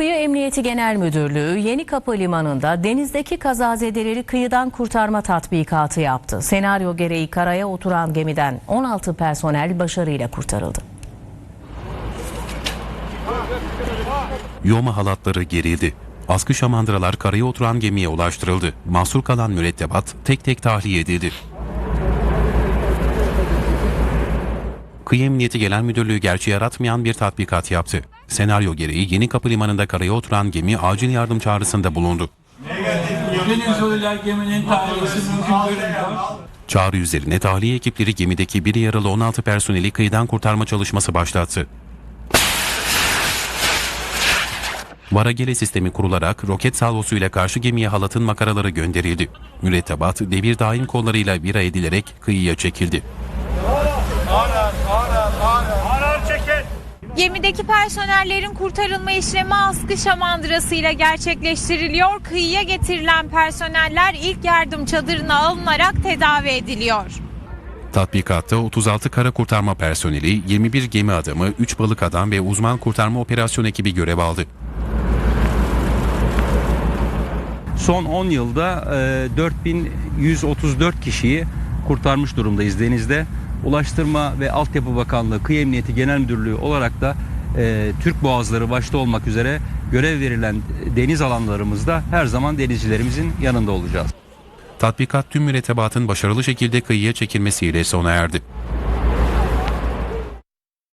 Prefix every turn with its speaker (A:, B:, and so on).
A: Kıyı Emniyeti Genel Müdürlüğü Yeni Kapı Limanı'nda denizdeki kazazedeleri kıyıdan kurtarma tatbikatı yaptı. Senaryo gereği karaya oturan gemiden 16 personel başarıyla kurtarıldı.
B: Yoma halatları gerildi. Askı şamandıralar karaya oturan gemiye ulaştırıldı. Mahsur kalan mürettebat tek tek tahliye edildi. Kıyı Emniyeti Genel Müdürlüğü gerçeği yaratmayan bir tatbikat yaptı. Senaryo gereği Yeni Kapı Limanı'nda karaya oturan gemi acil yardım çağrısında bulundu.
C: Venezuela geminin tahliyesi mümkün görünüyor.
B: Çağrı üzerine tahliye ekipleri gemideki bir yaralı 16 personeli kıyıdan kurtarma çalışması başlattı. Varagele sistemi kurularak roket salvosuyla karşı gemiye halatın makaraları gönderildi. Mürettebat devir daim kollarıyla vira edilerek kıyıya çekildi.
D: Gemideki personellerin kurtarılma işlemi askı şamandırasıyla gerçekleştiriliyor. Kıyıya getirilen personeller ilk yardım çadırına alınarak tedavi ediliyor.
B: Tatbikatta 36 kara kurtarma personeli, 21 gemi adamı, 3 balık adam ve uzman kurtarma operasyon ekibi görev aldı.
E: Son 10 yılda e, 4134 kişiyi kurtarmış durumdayız denizde. Ulaştırma ve Altyapı Bakanlığı, Kıyı Emniyeti Genel Müdürlüğü olarak da e, Türk Boğazları başta olmak üzere görev verilen deniz alanlarımızda her zaman denizcilerimizin yanında olacağız.
B: Tatbikat tüm mürettebatın başarılı şekilde kıyıya çekilmesiyle sona erdi.